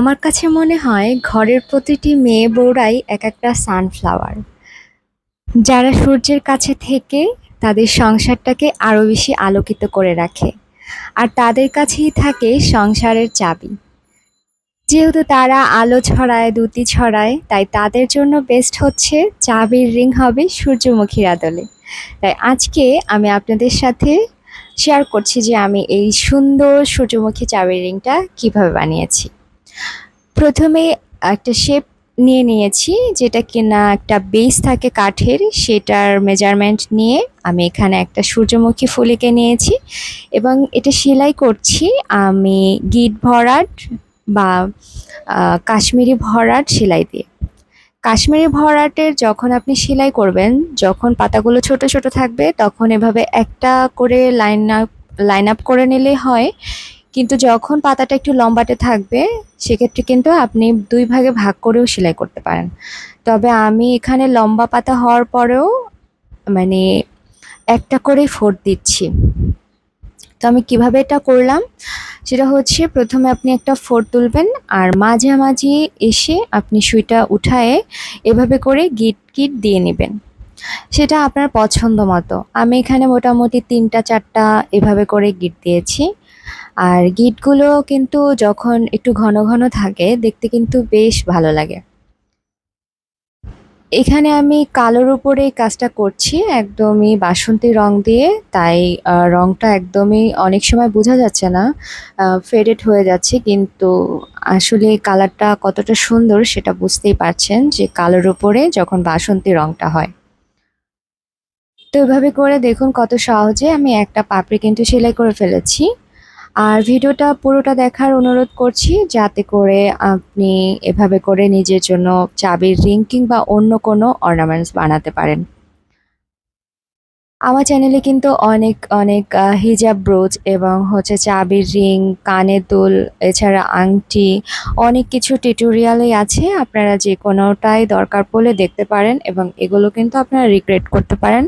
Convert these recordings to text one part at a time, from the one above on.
আমার কাছে মনে হয় ঘরের প্রতিটি মেয়ে বউরাই এক একটা সানফ্লাওয়ার যারা সূর্যের কাছে থেকে তাদের সংসারটাকে আরও বেশি আলোকিত করে রাখে, আর তাদের কাছেই থাকে সংসারের চাবি। যেহেতু তারা আলো ছড়ায় দ্যুতি ছড়ায়, তাই তাদের জন্য বেস্ট হচ্ছে চাবির রিং হবে সূর্যমুখীর আদলে। তাই আজকে আমি আপনাদের সাথে শেয়ার করছি যে আমি এই সুন্দর সূর্যমুখী চাবির রিংটা কীভাবে বানিয়েছি। প্রথমে একটা শেপ নিয়ে নিয়েছি, যেটা কিনা একটা বেস থাকে কাঠের, সেটার মেজারমেন্ট নিয়ে আমি এখানে একটা সূর্যমুখী ফুলিকে নিয়েছি এবং এটা সেলাই করছি। আমি গিট ভরাট বা কাশ্মীরি ভরাট সেলাই দিয়ে। কাশ্মীরি ভরাটের যখন আপনি সেলাই করবেন, যখন পাতাগুলো ছোট ছোট থাকবে, তখন এভাবে একটা করে লাইন আপ লাইন আপ করে নিলে হয়। কিন্তু যখন পাতাটা একটু লম্বাটে থাকবে, সেক্ষেত্রে কিন্তু আপনি দুই ভাগে ভাগ করেও সেলাই করতে পারেন। তবে আমি এখানে লম্বা পাতা হওয়ার পরেও মানে একটা করেই ফোর দিচ্ছি। তো আমি কীভাবে এটা করলাম? সেটা হচ্ছে প্রথমে আপনি একটা ফোর তুলবেন আর মাঝামাঝি এসে আপনি সুইটা উঠায়ে এভাবে করে গিট গিট দিয়ে নেবেন। সেটা আপনার পছন্দ মতো। আমি এখানে মোটামুটি তিনটা, চারটা এভাবে করে গিট দিয়েছি। আর গিটগুলো কিন্তু যখন একটু ঘন ঘন থাকে, দেখতে কিন্তু বেশ ভালো লাগে। এখানে আমি কালোর উপরে কাজটা করছি, একদমই বাসন্তী রং দিয়ে, তাই রংটা একদমই অনেক সময় বোঝা যাচ্ছে না ফেডেড হয়ে যাচ্ছে, কিন্তু আসলে কালারটা কতটা সুন্দর সেটা বুঝতেই পারছেন যে কালোর উপরে যখন বাসন্তী রংটা হয়। তো এভাবে করে দেখুন কত সহজে আমি একটা পাপড়ি কিন্তু সেলাই করে ফেলেছি। আর ভিডিওটা পুরোটা দেখার অনুরোধ করছি যাতে করে আপনি এভাবে করে নিজের জন্য চাবির রিং কিংবা অন্য কোনো অর্নামেন্টস বানাতে পারেন। আমার চ্যানেলে কিন্তু অনেক অনেক হিজাব ব্রোচ এবং হচ্ছে চাবির রিং কানের দুল, এছাড়া আংটি, অনেক কিছু টিউটোরিয়ালই আছে। আপনারা যে কোনোটাই দরকার পড়লে দেখতে পারেন এবং এগুলো কিন্তু আপনারা রিক্রিয়েট করতে পারেন।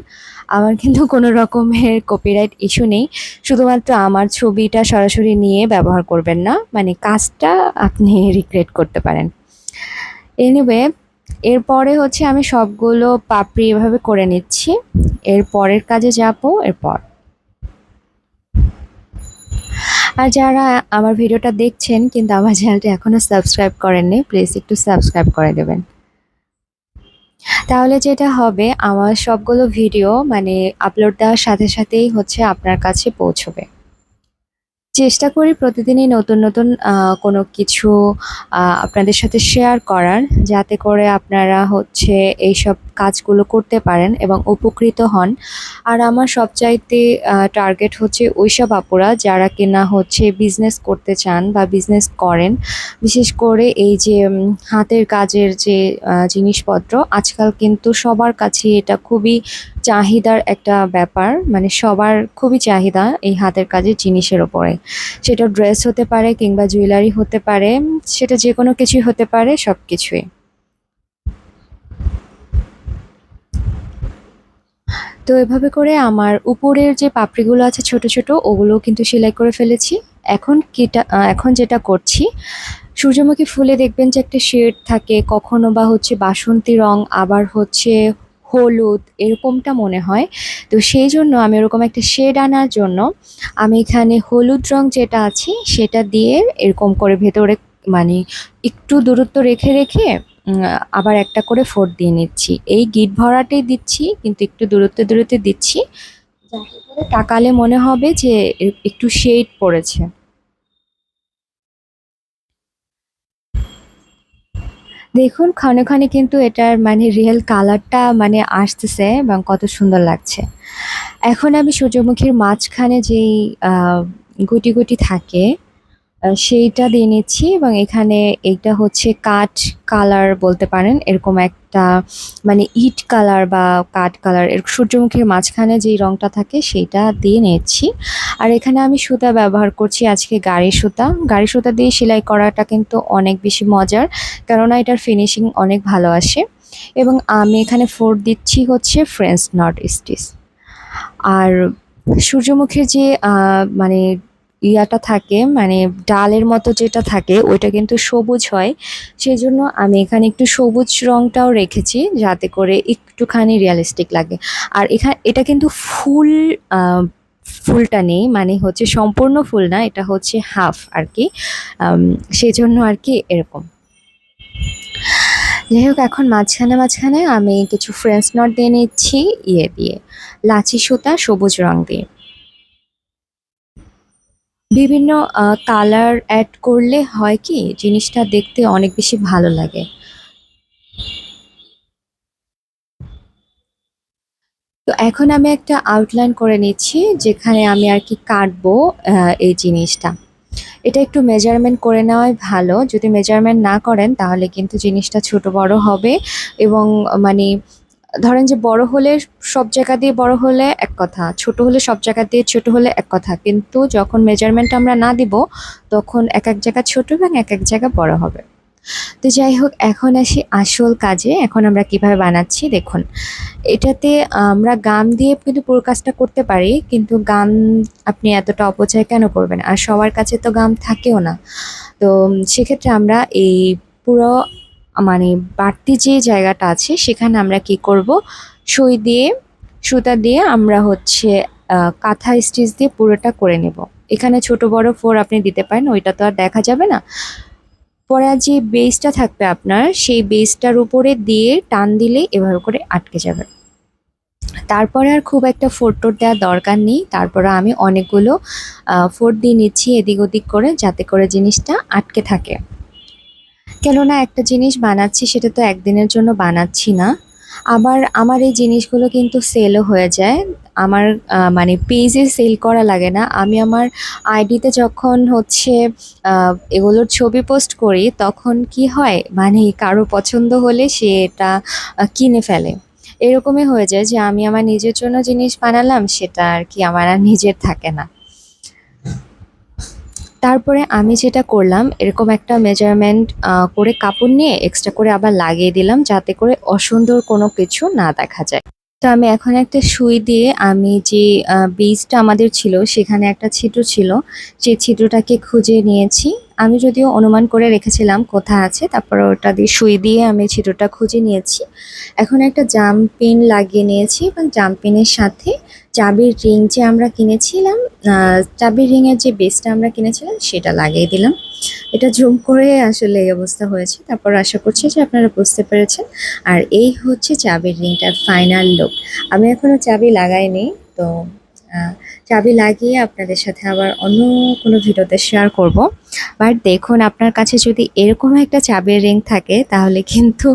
আমার কিন্তু কোনো রকমের কপিরাইট ইস্যু নেই। শুধুমাত্র আমার ছবিটা সরাসরি নিয়ে ব্যবহার করবেন না। মানে কাজটা আপনি রিক্রিয়েট করতে পারেন। এনিওয়ে এরপরে হচ্ছে আমি সবগুলো পাপড়ি এভাবে করে নিচ্ছি। এর পরের কাজে যাব, এরপর। আর যারা আমার ভিডিওটা দেখছেন, কিন্তু আমার চ্যানেলটা এখনও সাবস্ক্রাইব করেননি, প্লিজ একটু সাবস্ক্রাইব করে দেবেন। তাহলে যেটা হবে, আমার সবগুলো ভিডিও মানে আপলোড দেওয়ার সাথে সাথেই হচ্ছে আপনার কাছে পৌঁছবে। চেষ্টা করি প্রতিদিনই নতুন নতুন কোনো কিছু আপনাদের সাথে শেয়ার করার, যাতে করে আপনারা হচ্ছে এইসব কাজগুলো করতে পারেন এবং উপকৃত হন। আর আমার সবচাইতে টার্গেট হচ্ছে ওইসব আপুরা যারা কিনা হচ্ছে বিজনেস করতে চান বা বিজনেস করেন। বিশেষ করে এই যে হাতের কাজের যে জিনিসপত্র, আজকাল কিন্তু সবার কাছে এটা খুবই চাহিদার একটা ব্যাপার। মানে সবার খুবই চাহিদা এই হাতের কাজের জিনিসের ওপরে। সেটা ড্রেস হতে পারে কিংবা জুয়েলারি হতে পারে, সেটা যে কোনো কিছুই হতে পারে সব কিছুই তো এভাবে করে আমার উপরের যে পাপড়িগুলো আছে ছোট ছোট ওগুলো কিন্তু সেলাই করে ফেলেছি। এখন কিটা এখন যেটা করছি, সূর্যমুখী ফুলে দেখবেন যে একটা শেড থাকে, কখনো বা হচ্ছে বাসন্তী রং, আবার হচ্ছে হলুদ, এরকমটা মনে হয়। তো সেই জন্য আমি এরকম একটা শেড আনার জন্য আমি এখানে হলুদ রং যেটা আছে সেটা দিয়ে এরকম করে ভেতরে মানে একটু দূরত্ব রেখে রেখে আবার একটা করে ফোঁড় দিয়ে নিচ্ছি। এই গিট ভরাটেই দিচ্ছি, কিন্তু একটু দূরত্বে দূরত্বে দিচ্ছি। করে তাকালে মনে হবে যে একটু শেড পড়েছে। দেখুন, ক্ষণে ক্ষণে কিন্তু এটার মানে রিয়েল কালারটা মানে আসতেছে এবং কত সুন্দর লাগছে। এখন আমি সূর্যমুখীর মাঝখানে যেই গুটি গুটি থাকে সেইটা দিয়ে নিচ্ছি এবং এখানে এইটা হচ্ছে কাঠ কালার বলতে পারেন। এরকম একটা মানে ইট কালার বা কাঠ কালার, এর সূর্যমুখীর মাঝখানে যেই রংটা থাকে সেইটা দিয়ে নিচ্ছি। আর এখানে আমি সুতা ব্যবহার করছি আজকে গাড়ি সুতা। গাড়ি সুতা দিয়ে সেলাই করাটা কিন্তু অনেক বেশি মজার, কেননা এটার ফিনিশিং অনেক ভালো আসে। এবং আমি এখানে ফোর দিচ্ছি হচ্ছে ফ্রেঞ্চ নট স্টিচ আর সূর্যমুখীর যে মানে ইয়াটা থাকে মানে ডালের মতো যেটা থাকে, ওইটা কিন্তু সবুজ হয়। সেই জন্য আমি এখানে একটু সবুজ রংটাও রেখেছি, যাতে করে একটুখানি রিয়ালিস্টিক লাগে। আর এখানে এটা কিন্তু ফুল ফুলটা নেই মানে হচ্ছে সম্পূর্ণ ফুল না, এটা হচ্ছে হাফ আর কি সেই জন্য আর কি এরকম। যাই হোক, এখন মাঝখানে মাঝখানে আমি কিছু ফ্রেঞ্চ নট দিয়ে নিচ্ছি ইয়ে দিয়ে। লাচি সুতা, সবুজ রং দিয়ে। বিভিন্ন কালার অ্যাড করলে হয় কি, জিনিসটা দেখতে অনেক বেশি ভালো লাগে। তো এখন আমি একটা আউটলাইন করে নিচ্ছি, যেখানে আমি আর কি কাটবো এই জিনিসটা। এটা একটু মেজারমেন্ট করে নেওয়াই ভালো। যদি মেজারমেন্ট না করেন, তাহলে কিন্তু জিনিসটা ছোট বড় হবে এবং মানে ধরেন যে বড় হলে সব জায়গা দিয়ে বড় হলে এক কথা, ছোট হলে সব জায়গা দিয়ে ছোট হলে এক কথা। কিন্তু যখন মেজারমেন্ট আমরা না দিব, তখন এক এক জায়গা ছোট এবং এক এক জায়গা বড় হবে। তো যাই হোক, এখন আসি আসল কাজে। এখন আমরা কীভাবে বানাচ্ছি, দেখুন। এটাতে আমরা গাম দিয়ে কিন্তু পুরো কাজটা করতে পারি, কিন্তু গাম আপনি এতটা অপচয় কেন করবেন? আর সবার কাছে তো গাম থাকেও না। তো সেক্ষেত্রে আমরা এই পুরো মানে বাড়তি যে জায়গাটা আছে, সেখানে আমরা কি করব? সুই দিয়ে, সুতা দিয়ে আমরা হচ্ছে কাঁথা স্টিচ দিয়ে পুরোটা করে নেব। এখানে ছোট বড় ফোর আপনি দিতে পারেন, ওইটা তো আর দেখা যাবে না। পরে আর যে বেসটা থাকবে আপনার, সেই বেসটার উপরে দিয়ে টান দিলেই এভাবে করে আটকে যাবে। তারপরে আর খুব একটা ফোর টোর দেওয়ার দরকার নেই। তারপরে আমি অনেকগুলো ফোর দিয়ে নিচ্ছি এদিক ওদিক করে, যাতে করে জিনিসটা আটকে থাকে। কেননা একটা জিনিস বানাচ্ছি সেটা তো একদিনের জন্য বানাচ্ছি না। আবার আমার এই জিনিসগুলো কিন্তু সেলও হয়ে যায়। আমার মানে পেজে সেল করা লাগে না। আমি আমার আইডিতে যখন হচ্ছে এগুলোর ছবি পোস্ট করি, তখন কি হয়? মানে কারও পছন্দ হলে সে এটা কিনে ফেলে। এরকমই হয়ে যায় যে আমি আমার নিজের জন্য জিনিস বানালাম, সেটা আর কি আমার আর নিজের থাকে না। তারপরে আমি যেটা করলাম, এরকম একটা মেজারমেন্ট করে কাপড় নিয়ে এক্সট্রা করে আবার লাগিয়ে দিলাম যাতে করে অসুন্দর কোনো কিছু না দেখা যায়। তো আমি এখন একটা সুই দিয়ে আমি যে বীজটা আমাদের ছিল, সেখানে একটা ছিদ্র ছিল, সেই ছিদ্রটাকে খুঁজে নিয়েছি। আমি যদিও অনুমান করে রেখেছিলাম কোথা আছে, তারপর ওটা দিয়ে সুই দিয়ে আমি ছিদ্রটা খুঁজে নিয়েছি। এখন একটা জাম পিন লাগিয়ে নিয়েছি এবং জাম পিনের সাথে চাবির রিং যে আমরা কিনেছিলাম চাবির রিংয়ের যে বেসটা আমরা কিনেছিলাম সেটা লাগিয়ে দিলাম। এটা জুম করে আসলে এই অবস্থা হয়েছে। তারপর আশা করছি যে আপনারা বুঝতে পেরেছেন। আর এই হচ্ছে চাবির রিংটার ফাইনাল লুক। আমি এখনও চাবি লাগাইনি, তো চাবি লাগিয়ে আপনাদের সাথে আবার অন্য কোনো ভিডিওতে শেয়ার করব। বাট দেখুন, আপনার কাছে যদি এরকম একটা চাবির রিং থাকে, তাহলে কিন্তু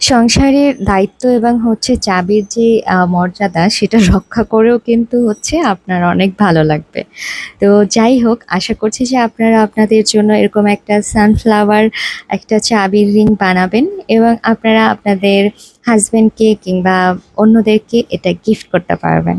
সংসারের দায়িত্ব এবং হচ্ছে চাবির যে মর্যাদা, সেটা রক্ষা করেও কিন্তু হচ্ছে আপনার অনেক ভালো লাগবে। তো যাই হোক, আশা করছি যে আপনারা আপনাদের জন্য এরকম একটা সানফ্লাওয়ার একটা চাবির রিং বানাবেন এবং আপনারা আপনাদের হাজব্যান্ডকে কিংবা অন্যদেরকে এটা গিফট করতে পারবেন।